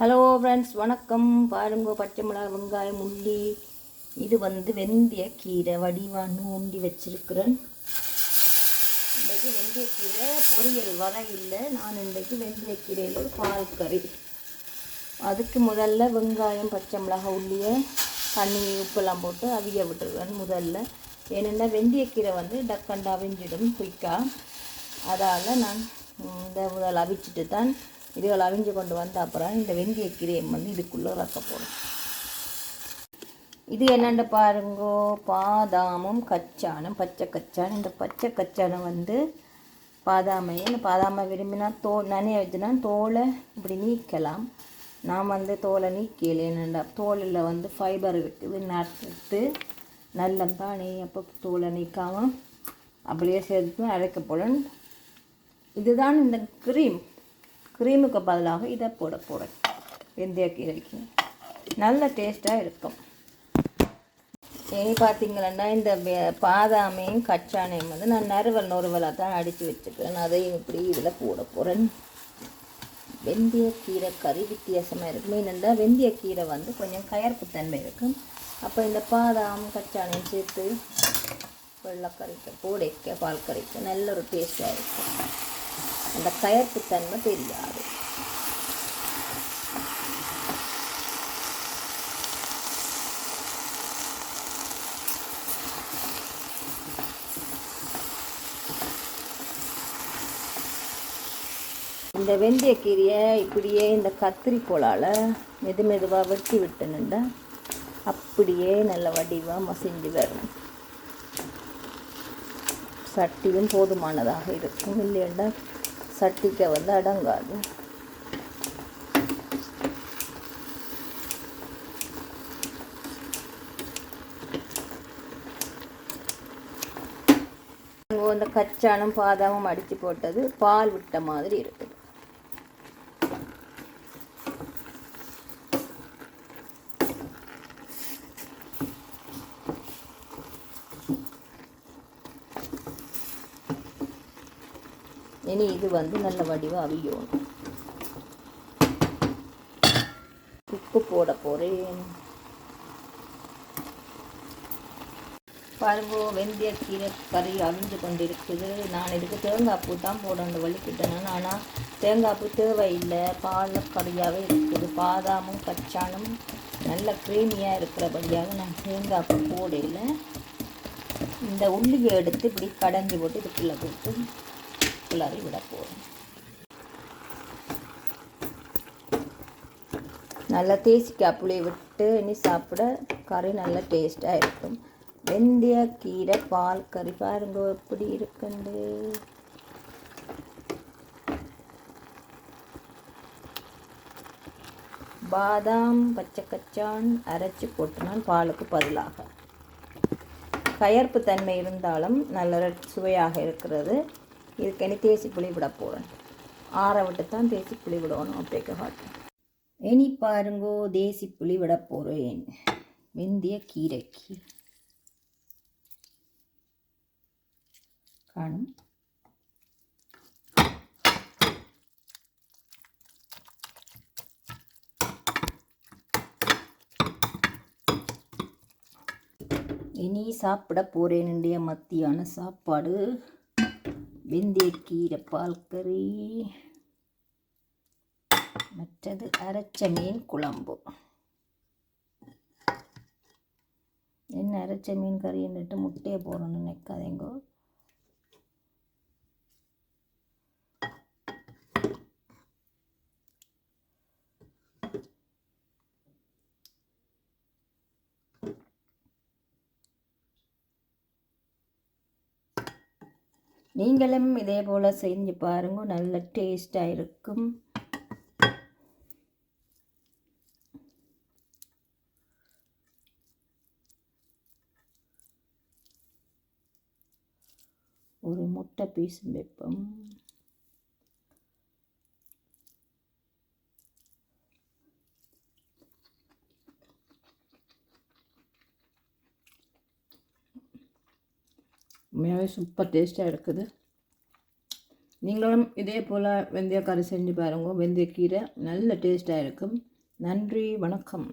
Hello friends வணக்கம். பாருங்க பச்சை மிளகாய் வெங்காயம் உள்ளி. இது வந்து வெந்தய கீரை வடிவாக நோண்டி வச்சிருக்கிறேன். இன்றைக்கு வெந்தயக்கீரை பொரியல் வர இல்லை. நான் இன்றைக்கு வெந்தயக்கீரையில் கீரையில் பால் கறி. அதுக்கு முதல்ல வெங்காயம் பச்சை மிளகாய் உள்ளியை தண்ணி உப்பெல்லாம் போட்டு அவிய விட்டுருவேன் முதல்ல. ஏனென்னா வெந்தயக்கீரை வந்து டக்கண்டு அவிஞ்சிடும் குயிக்காக அதால் நான் இந்த முதல் அவிச்சிட்டு தான் இதுகள் அவிஞ்சு கொண்டு வந்த அப்புறம் இந்த வெந்தயக்கீரையை வந்து இதுக்குள்ளே ரக்க போடும் இது என்னென்னு பாருங்கோ? பாதாமும் கச்சானும் பச்சை கச்சான் இந்த பச்சை கச்சானை வந்து பாதாமையை இந்த பாதாமை விரும்பினா தோல் நனைய வச்சுனா தோலை இப்படி நீக்கலாம். நான் வந்து தோலை நீக்கல என்னண்டா? தோலில் வந்து ஃபைபர் இருக்குது நட்டு நல்லதானே அப்போ தோலை நீக்காமல் அப்படியே சேர்த்து அரைக்கப்படும் இதுதான் இந்த க்ரீம் க்ரீமுக்கு பதிலாக இதை போட போகிறேன் வெந்தய கீரைக்கு. நல்ல டேஸ்ட்டாக இருக்கும். இனி பார்த்தீங்கன்னா இந்த பாதாமையும் கச்சானையும் வந்து நான் நறுவல் நொறுவலாக தான் அடித்து வச்சுக்கிறேன் அதையும் இப்படி இதில் போட போகிறேன் வெந்தயக்கீரை கறி வித்தியாசமாக இருக்கும். என்னென்னா வெந்தயக்கீரை வந்து கொஞ்சம் கயர்ப்பு தன்மை இருக்கும். அப்போ இந்த பாதாம் கச்சானையும் சேர்த்து வெள்ளைக்கறிக்க போடைக்க பால் கறிக்க நல்ல ஒரு டேஸ்ட்டாக இருக்கும். அந்த கயர்ப்பு தன்மை தெரியாது. இந்த வெந்தயக்கீரையை இப்படியே இந்த கத்திரிக்கோளால் மெது மெதுவாக வெட்டி விட்டுனுண்டா அப்படியே நல்ல வடிவாக மசிஞ்சு வரும். சட்டியும் போதுமானதாக இருக்கும் இல்லையாண்டா? சட்டிக்க வந்து அடங்காது. இந்த கச்சானும் பாதாமும் அடித்து போட்டது பால் விட்ட மாதிரி இருக்குது இனி இது வந்து நல்ல வடிவம் அவியணும் உப்பு போட போகிறேன் பாருங்கோ வெந்தய கீரை கறி அவிஞ்சு கொண்டு இருக்குது நான் இதுக்கு தேங்காய் பூ தான் போடணும் வலிக்கிட்டேன். ஆனால் தேங்காய் பூ தேவையில்லை. பால் கறியாகவே இருக்குது. பாதாமும் கச்சானும் நல்ல க்ரீமியாக இருக்கிறபடியாக நான் தேங்காய் பூ போடையில் இந்த உள்ளியை எடுத்து இப்படி கடைஞ்சி போட்டு இதுக்குள்ளே போட்டு கிளறி விட போகிறேன் நல்லா தேசிக்காய் புளியை விட்டு இனி சாப்பிட கறி நல்ல டேஸ்ட்டாக இருக்கும். வெந்தய கீரை பால் கறி பாருங்க எப்படி இருக்குண்டு? பாதாம் பச்சை கச்சான் அரைச்சி போட்டுனால் பாலுக்கு பதிலாக. கயர்ப்பு தன்மை இருந்தாலும் நல்ல சுவையாக இருக்கிறது. இதுக்கு தேசி புளி விட போகிறேன் ஆற விட்டு தான் தேசி புளி விடணும் அப்படிக்க காட்டும். இனி பாருங்கோ தேசி புளி விட போகிறேன் வெந்திய கீரைக்கு. காணும். இனி சாப்பிட போகிறேன் மத்தியான சாப்பாடு. வெந்தயக்கீரை பால் கறி மற்றது அரைச்ச மீன் குழம்பு. என்ன அரைச்ச மீன் கறின்னுட்டு முட்டையை போடணும்னு நினைக்காதேங்கோ. நீங்களும் இதே போல் செஞ்சு பாருங்க. நல்ல டேஸ்டாக இருக்கும். ஒரு முட்டை பீஸும் வைப்போம். உண்மையாகவே சூப்பர் டேஸ்ட்டாக இருக்குது. நீங்களும் இதே போல் வெந்தயக்கறி செஞ்சு பாருங்க. வெந்தயக்கீரை நல்ல டேஸ்ட்டாக இருக்கும். நன்றி வணக்கம்.